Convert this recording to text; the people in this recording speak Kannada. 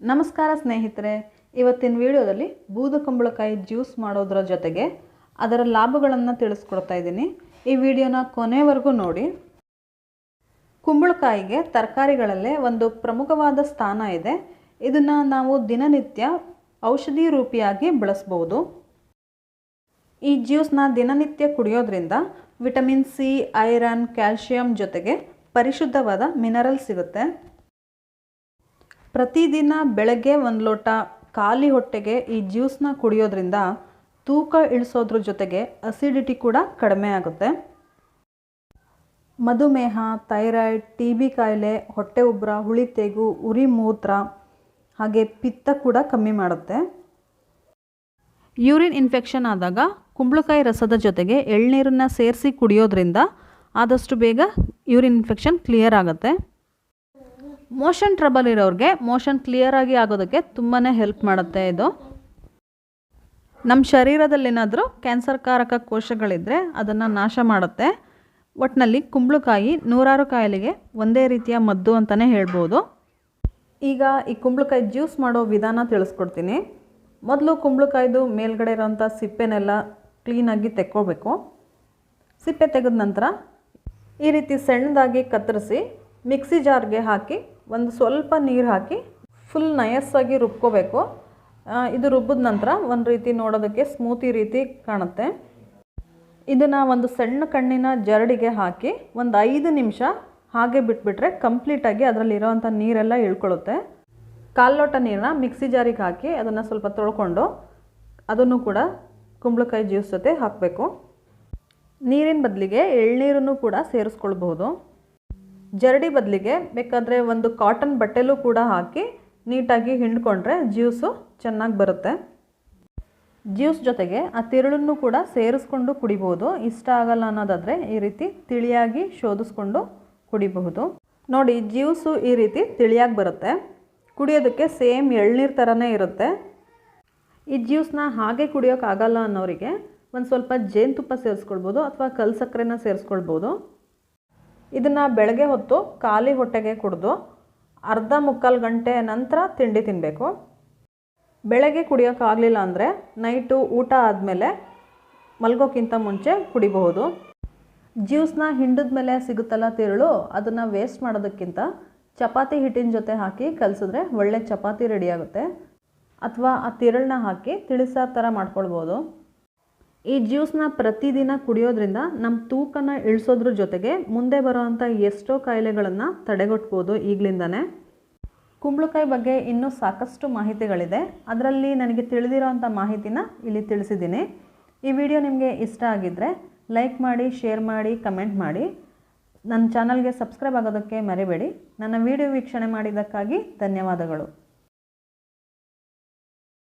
ನಮಸ್ಕಾರ ಸ್ನೇಹಿತರೆ, ಇವತ್ತಿನ ವಿಡಿಯೋದಲ್ಲಿ ಬೂದುಕುಂಬಳಕಾಯಿ ಜ್ಯೂಸ್ ಮಾಡೋದರ ಜೊತೆಗೆ ಅದರ ಲಾಭಗಳನ್ನು ತಿಳಿಸ್ಕೊಡ್ತಾ ಇದ್ದೀನಿ. ಈ ವಿಡಿಯೋನ ಕೊನೆವರೆಗೂ ನೋಡಿ. ಕುಂಬಳಕಾಯಿಗೆ ತರಕಾರಿಗಳಲ್ಲೇ ಒಂದು ಪ್ರಮುಖವಾದ ಸ್ಥಾನ ಇದೆ. ಇದನ್ನು ನಾವು ದಿನನಿತ್ಯ ಔಷಧಿ ರೂಪಿಯಾಗಿ ಬಳಸ್ಬೋದು. ಈ ಜ್ಯೂಸ್ನ ದಿನನಿತ್ಯ ಕುಡಿಯೋದ್ರಿಂದ ವಿಟಮಿನ್ ಸಿ, ಐರನ್, ಕ್ಯಾಲ್ಶಿಯಂ ಜೊತೆಗೆ ಪರಿಶುದ್ಧವಾದ ಮಿನರಲ್ ಸಿಗುತ್ತೆ. ಪ್ರತಿದಿನ ಬೆಳಗ್ಗೆ ಒಂದು ಲೋಟ ಖಾಲಿ ಹೊಟ್ಟೆಗೆ ಈ ಜ್ಯೂಸ್ನ ಕುಡಿಯೋದ್ರಿಂದ ತೂಕ ಇಳಿಸೋದ್ರ ಜೊತೆಗೆ ಅಸಿಡಿಟಿ ಕೂಡ ಕಡಿಮೆ ಆಗುತ್ತೆ. ಮಧುಮೇಹ ಥೈರಾಯ್ಡ್ ಟಿ ಬಿ ಕಾಯಿಲೆ, ಹೊಟ್ಟೆ ಉಬ್ಬರ ಹುಳಿತೆಗು ಉರಿ ಮೂತ್ರ, ಹಾಗೆ ಪಿತ್ತ ಕೂಡ ಕಮ್ಮಿ ಮಾಡುತ್ತೆ. ಯೂರಿನ್ ಇನ್ಫೆಕ್ಷನ್ ಆದಾಗ ಕುಂಬಳಕಾಯಿ ರಸದ ಜೊತೆಗೆ ಎಳ್ನೀರನ್ನು ಸೇರಿಸಿ ಕುಡಿಯೋದ್ರಿಂದ ಆದಷ್ಟು ಬೇಗ ಯೂರಿನ್ ಇನ್ಫೆಕ್ಷನ್ ಕ್ಲಿಯರ್ ಆಗುತ್ತೆ. ಮೋಷನ್ ಟ್ರಬಲ್ ಇರೋರಿಗೆ ಮೋಷನ್ ಕ್ಲಿಯರಾಗಿ ಆಗೋದಕ್ಕೆ ತುಂಬಾ ಹೆಲ್ಪ್ ಮಾಡುತ್ತೆ ಇದು. ನಮ್ಮ ಶರೀರದಲ್ಲೇನಾದರೂ ಕ್ಯಾನ್ಸರ್ ಕಾರಕ ಕೋಶಗಳಿದ್ದರೆ ಅದನ್ನು ನಾಶ ಮಾಡುತ್ತೆ. ಒಟ್ಟಿನಲ್ಲಿ ಕುಂಬಳಕಾಯಿ ನೂರಾರು ಕಾಯಿಲೆಗೆ ಒಂದೇ ರೀತಿಯ ಮದ್ದು ಅಂತಲೇ ಹೇಳ್ಬೋದು. ಈಗ ಈ ಕುಂಬಳಕಾಯಿ ಜ್ಯೂಸ್ ಮಾಡೋ ವಿಧಾನ ತಿಳಿಸ್ಕೊಡ್ತೀನಿ. ಮೊದಲು ಕುಂಬಳಕಾಯ್ದು ಮೇಲ್ಗಡೆ ಇರೋಂಥ ಸಿಪ್ಪೆನೆಲ್ಲ ಕ್ಲೀನಾಗಿ ತೆಕ್ಕೋಬೇಕು. ಸಿಪ್ಪೆ ತೆಗೆದ ನಂತರ ಈ ರೀತಿ ಸಣ್ಣದಾಗಿ ಕತ್ತರಿಸಿ ಮಿಕ್ಸಿ ಜಾರ್ಗೆ ಹಾಕಿ ಒಂದು ಸ್ವಲ್ಪ ನೀರು ಹಾಕಿ ಫುಲ್ ನಯಸ್ಸಾಗಿ ರುಬ್ಕೋಬೇಕು. ಇದು ರುಬ್ಬಿದ ನಂತರ ಒಂದು ರೀತಿ ನೋಡೋದಕ್ಕೆ ಸ್ಮೂತಿ ರೀತಿ ಕಾಣುತ್ತೆ. ಇದನ್ನು ಒಂದು ಸಣ್ಣ ಕಣ್ಣಿನ ಜರಡಿಗೆ ಹಾಕಿ ಒಂದು ಐದು ನಿಮಿಷ ಹಾಗೆ ಬಿಟ್ಬಿಟ್ರೆ ಕಂಪ್ಲೀಟಾಗಿ ಅದರಲ್ಲಿರೋವಂಥ ನೀರೆಲ್ಲ ಇಳ್ಕೊಳ್ಳುತ್ತೆ. ಕಾಲು ಲೋಟ ನೀರನ್ನ ಮಿಕ್ಸಿ ಜಾರಿಗೆ ಹಾಕಿ ಅದನ್ನು ಸ್ವಲ್ಪ ತೊಳ್ಕೊಂಡು ಅದನ್ನು ಕೂಡ ಕುಂಬಳಕಾಯಿ ಜ್ಯೂಸ್ ಜೊತೆ ಹಾಕಬೇಕು. ನೀರಿನ ಬದಲಿಗೆ ಎಳ್ನೀರನ್ನು ಕೂಡ ಸೇರಿಸ್ಕೊಳ್ಬಹುದು. ಜರಡಿ ಬದಲಿಗೆ ಬೇಕಾದರೆ ಒಂದು ಕಾಟನ್ ಬಟ್ಟೆಲೂ ಕೂಡ ಹಾಕಿ ನೀಟಾಗಿ ಹಿಂಡ್ಕೊಂಡ್ರೆ ಜ್ಯೂಸು ಚೆನ್ನಾಗಿ ಬರುತ್ತೆ. ಜ್ಯೂಸ್ ಜೊತೆಗೆ ಆ ತಿರುಳನ್ನು ಕೂಡ ಸೇರಿಸ್ಕೊಂಡು ಕುಡಿಬೋದು. ಇಷ್ಟ ಆಗಲ್ಲ ಅನ್ನೋದಾದರೆ ಈ ರೀತಿ ತಿಳಿಯಾಗಿ ಶೋಧಿಸ್ಕೊಂಡು ಕುಡಿಬಹುದು. ನೋಡಿ, ಜ್ಯೂಸು ಈ ರೀತಿ ತಿಳಿಯಾಗಿ ಬರುತ್ತೆ. ಕುಡಿಯೋದಕ್ಕೆ ಸೇಮ್ ಎಳ್ನೀರು ಥರನೇ ಇರುತ್ತೆ. ಈ ಜ್ಯೂಸ್ನ ಹಾಗೆ ಕುಡಿಯೋಕ್ಕಾಗಲ್ಲ ಅನ್ನೋರಿಗೆ ಒಂದು ಸ್ವಲ್ಪ ಜೇನುತುಪ್ಪ ಸೇರಿಸ್ಕೊಳ್ಬೋದು ಅಥವಾ ಕಲ್ ಸಕ್ಕರೆನ ಸೇರಿಸ್ಕೊಳ್ಬೋದು. ಇದನ್ನು ಬೆಳಗ್ಗೆ ಹೊತ್ತು ಖಾಲಿ ಹೊಟ್ಟೆಗೆ ಕುಡಿದು ಅರ್ಧ ಮುಕ್ಕಾಲು ಗಂಟೆ ನಂತರ ತಿಂಡಿ ತಿನ್ನಬೇಕು ಬೆಳಗ್ಗೆ ಕುಡಿಯೋಕ್ಕಾಗಲಿಲ್ಲ ಅಂದರೆ ನೈಟು ಊಟ ಆದಮೇಲೆ ಮಲ್ಗೋಕ್ಕಿಂತ ಮುಂಚೆ ಕುಡಿಬಹುದು. ಜ್ಯೂಸ್ನ ಹಿಂಡಿದ ಮೇಲೆ ಸಿಗುತ್ತಲ್ಲ ತಿರುಳು, ಅದನ್ನು ವೇಸ್ಟ್ ಮಾಡೋದಕ್ಕಿಂತ ಚಪಾತಿ ಹಿಟ್ಟಿನ ಜೊತೆ ಹಾಕಿ ಕಲಸಿದ್ರೆ ಒಳ್ಳೆ ಚಪಾತಿ ರೆಡಿಯಾಗುತ್ತೆ ಅಥವಾ ಆ ತಿರುಳನ್ನ ಹಾಕಿ ತಿಳಿಸಾರು ಥರ ಮಾಡ್ಕೊಳ್ಬೋದು. ಈ ಜ್ಯೂಸ್ನ ಪ್ರತಿದಿನ ಕುಡಿಯೋದ್ರಿಂದ ನಮ್ಮ ತೂಕನ ಇಳಿಸೋದ್ರ ಜೊತೆಗೆ ಮುಂದೆ ಬರೋವಂಥ ಎಷ್ಟೋ ಕಾಯಿಲೆಗಳನ್ನು ತಡೆಗಟ್ಬೋದು ಈಗಲಿಂದನೇ. ಕುಂಬಳಕಾಯಿ ಬಗ್ಗೆ ಇನ್ನೂ ಸಾಕಷ್ಟು ಮಾಹಿತಿಗಳಿದೆ. ಅದರಲ್ಲಿ ನನಗೆ ತಿಳಿದಿರೋವಂಥ ಮಾಹಿತಿನ ಇಲ್ಲಿ ತಿಳಿಸಿದ್ದೀನಿ. ಈ ವಿಡಿಯೋ ನಿಮಗೆ ಇಷ್ಟ ಆಗಿದ್ದರೆ ಲೈಕ್ ಮಾಡಿ, ಶೇರ್ ಮಾಡಿ, ಕಮೆಂಟ್ ಮಾಡಿ. ನನ್ನ ಚಾನಲ್ಗೆ ಸಬ್ಸ್ಕ್ರೈಬ್ ಆಗೋದಕ್ಕೆ ಮರಿಬೇಡಿ. ನನ್ನ ವಿಡಿಯೋ ವೀಕ್ಷಣೆ ಮಾಡಿದ್ದಕ್ಕಾಗಿ ಧನ್ಯವಾದಗಳು.